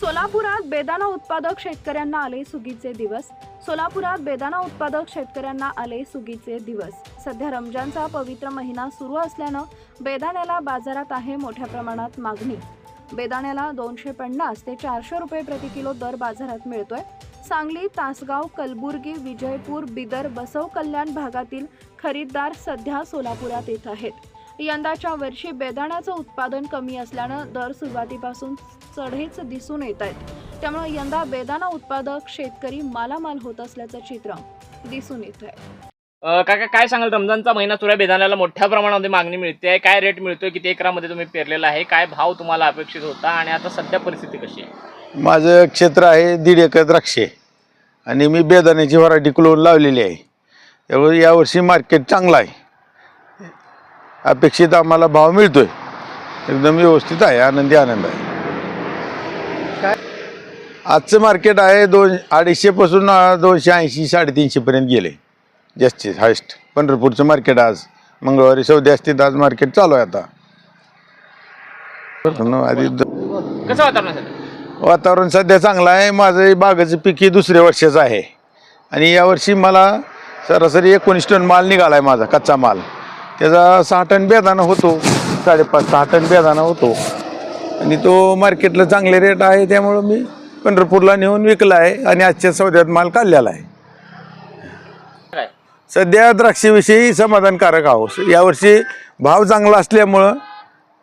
सोलापुरात बेदाना उत्पादक शेतकऱ्यांना आले सुगीचे दिवस. सोलापुरात बेदाना उत्पादक शेतकऱ्यांना आले सुगीचे दिवस. सध्या रमजानचा पवित्र महिना सुरू असल्यानं बेदाण्याला बाजारात आहे मोठ्या प्रमाणात मागणी. बेदाण्याला दोनशे पन्नास ते चारशे रुपये प्रति किलो दर बाजारात मिळतोय. सांगली तासगाव कलबुर्गी विजयपूर बिदर बसव कल्याण भागातील खरीददार सध्या सोलापुरात येत आहेत. यंदाच्या वर्षी बेदाण्याचं उत्पादन कमी असल्यानं दर सुरुवातीपासून चढेच दिसून येत आहेत. त्यामुळे यंदा बेदाणा उत्पादक शेतकरी मालामाल होत असल्याचं चित्र दिसून येत आहे. अ, काका काय सांगाल? रमजानचा महिना सुरू आहे बेदाण्याला मोठ्या प्रमाणामध्ये मागणी मिळते काय रेट मिळतोय? किती एकरामध्ये तुम्ही पेरलेला आहे? काय भाव तुम्हाला अपेक्षित होता? आणि आता सध्या परिस्थिती कशी आहे? माझं क्षेत्र आहे दीड एकर द्राक्षे. आणि मी बेदाण्याची व्हरायटी क्लोन लावलेली आहे. त्यामुळे यावर्षी मार्केट चांगलं आहे. अपेक्षित आम्हाला भाव मिळतोय. एकदम व्यवस्थित आहे आनंदी आनंद आहे. आजचं मार्केट आहे दोन अडीचशेपासून दोनशे ऐंशी साडेतीनशेपर्यंत गेले. जास्तीत हायस्ट पंढरपूरचं मार्केट आज मंगळवारी सौदे असतील आज मार्केट चालू आहे आता. आधी द- कसं वातावरण आहे सध्या? वातावरण सध्या चांगलं आहे. माझं बागाचं पीक हे दुसऱ्या वर्षाचं आहे. आणि यावर्षी मला सरासरी एकोणीस टन माल निघाला आहे माझा कच्चा माल. त्याचा सहा टन बेदाना होतो. साडेपाच सहा टन बेदाना होतो. आणि तो मार्केटला चांगले रेट आहे त्यामुळं मी पंढरपूरला नेऊन विकला आहे आणि आजच्या सौद्यात माल काढलेला आहे. सध्या द्राक्षेविषयी समाधानकारक आहोत. यावर्षी भाव चांगला असल्यामुळं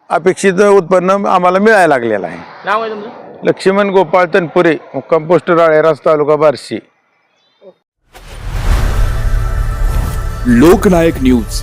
अपेक्षित उत्पन्न आम्हाला मिळायला लागलेलं आहे. नाव आहे तुमचं? लक्ष्मण गोपाळ तनपुरे मुक्काम पोस्ट राळेरास तालुका बार्शी. लोकनायक न्यूज.